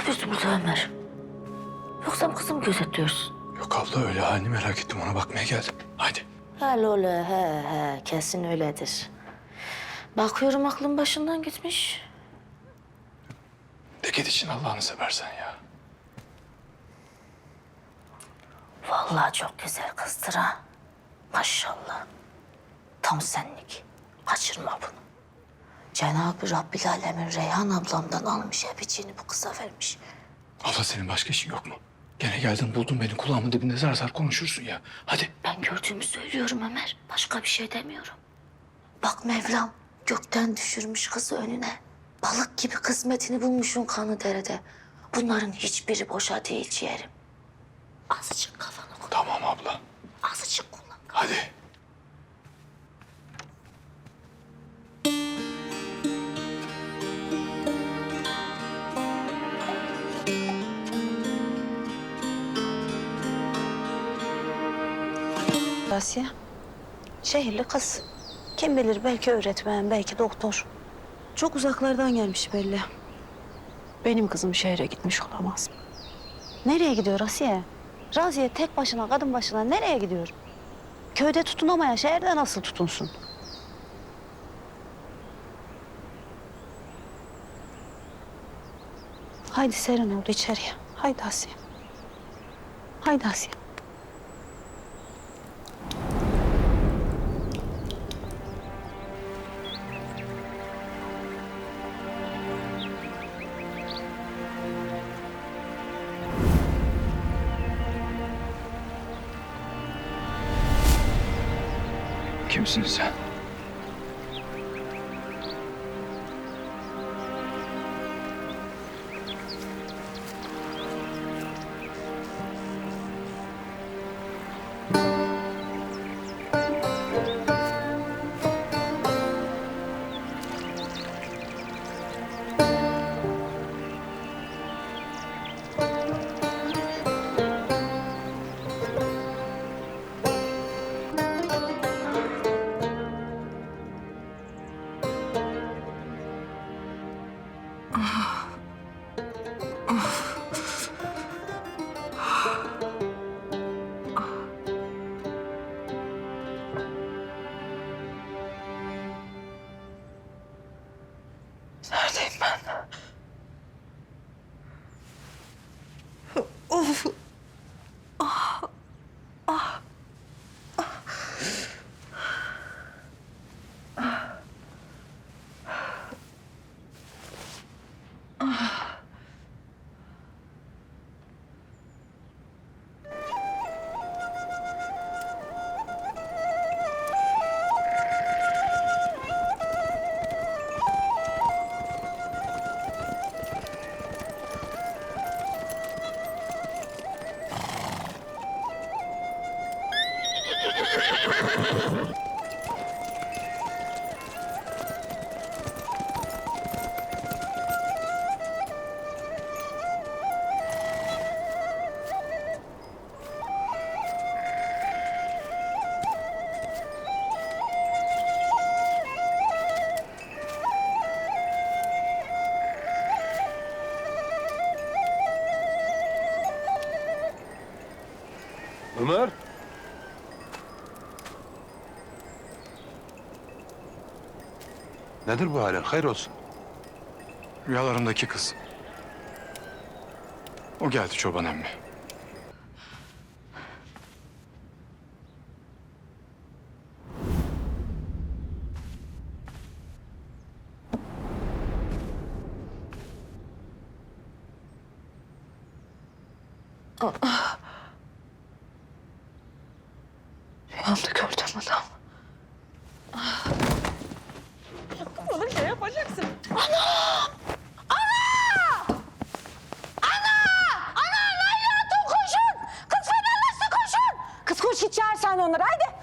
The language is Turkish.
yapıyorsun burada Ömer? Yoksa mı kızımı gözetliyorsun? Yok abla öyle halini merak ettim ona bakmaya geldim. Haydi. Hel öyle he he kesin öyledir. Bakıyorum aklın başından gitmiş. De git için Allah'ını seversen ya. Vallahi çok güzel kızdır ha. Maşallah. Tam senlik. Kaçırma bunu. Cenab-ı Rabbil Alemin Reyhan ablamdan almış hep içini bu kıza vermiş. Abla senin başka işin yok mu? Gene geldin buldun beni kulağımın dibinde zar zar konuşursun ya. Hadi. Ben gördüğümü söylüyorum Ömer. Başka bir şey demiyorum. Bak Mevlam gökten düşürmüş kızı önüne. Balık gibi kısmetini bulmuşsun kanı derede. Bunların hiçbiri boşa değil ciğerim. Azıcık kafanı kullan. Tamam abla. Azıcık kullan. Hadi. Asya. Şehirli kız. Kim bilir belki öğretmen, belki doktor. Çok uzaklardan gelmiş belli. Benim kızım şehre gitmiş olamaz mı? Nereye gidiyor Asiye? Raziye tek başına, kadın başına nereye gidiyor? Köyde tutunamayan şehirde nasıl tutunsun? Haydi serin oldu içeriye. Haydi Asiye. Haydi Asiye. Kimsin sen? Neredeyim Ömer. Nedir bu halin? Hayır olsun. Rüyalarımdaki kız. O geldi çoban emmi. Rüyamda gördüm adam. Şey yapacaksın. Ana! Ana! Ana! Ana! Layla Hatun koşun! Kız fenalaştı koşun! Kız koş içer sen onları haydi.